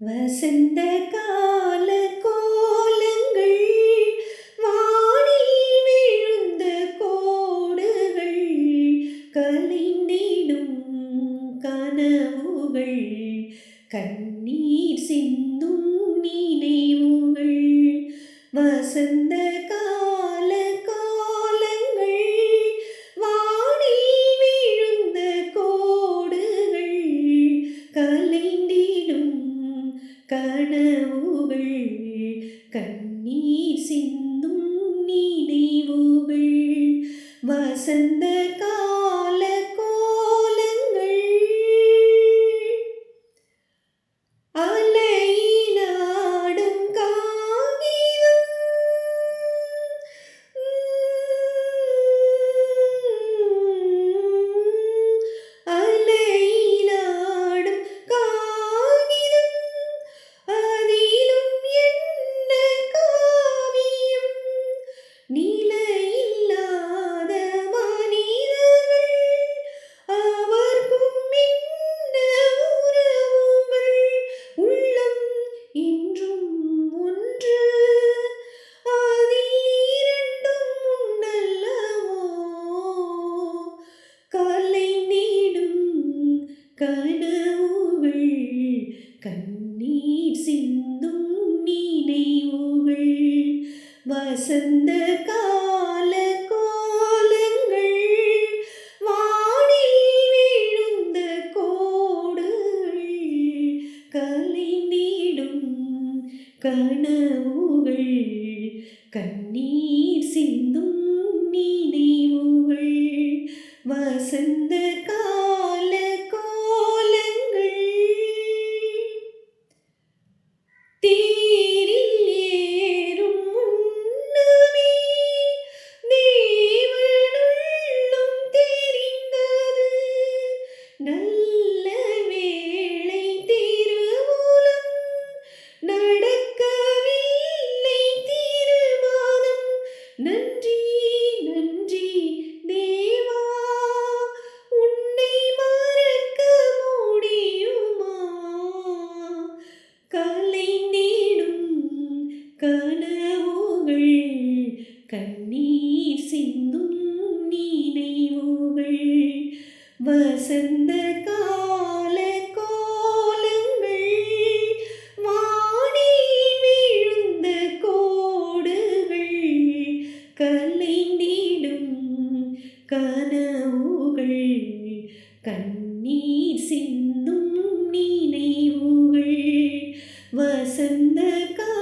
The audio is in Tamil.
வசந்த கால கோலங்கள் வானில் விழுந்த கோடுகள் கலைந்திடும் கனவுகள் கண்ணீர் சிந்தும் நினைவுகள். வசந்த கால காலங்கள் வானில் விழுந்த கோடுகள் கலைந்திடும் கனவுகள் கண்ணீர் சிந்தும் நினைவுகள் வசந்த கனவுகள் கண்ணீர் சிந்தும் நினைவுகள் வசந்த கால கோலங்கள் வானில் விழுந்த கோடுகள் கலைந்திடும் கனவுகள் கண்ணீர் சிந்தும் நன்றி நன்றி தேவா உன்னை மறக்க முடியுமா கலைந்திடும் கனவுகள் கண்ணீர் சிந்தும் நினைவுகள் வசந்த கால கலைந்திடும் கனவுகள் கண்ணீர் சிந்தும் நினைவுகள் வசந்த கா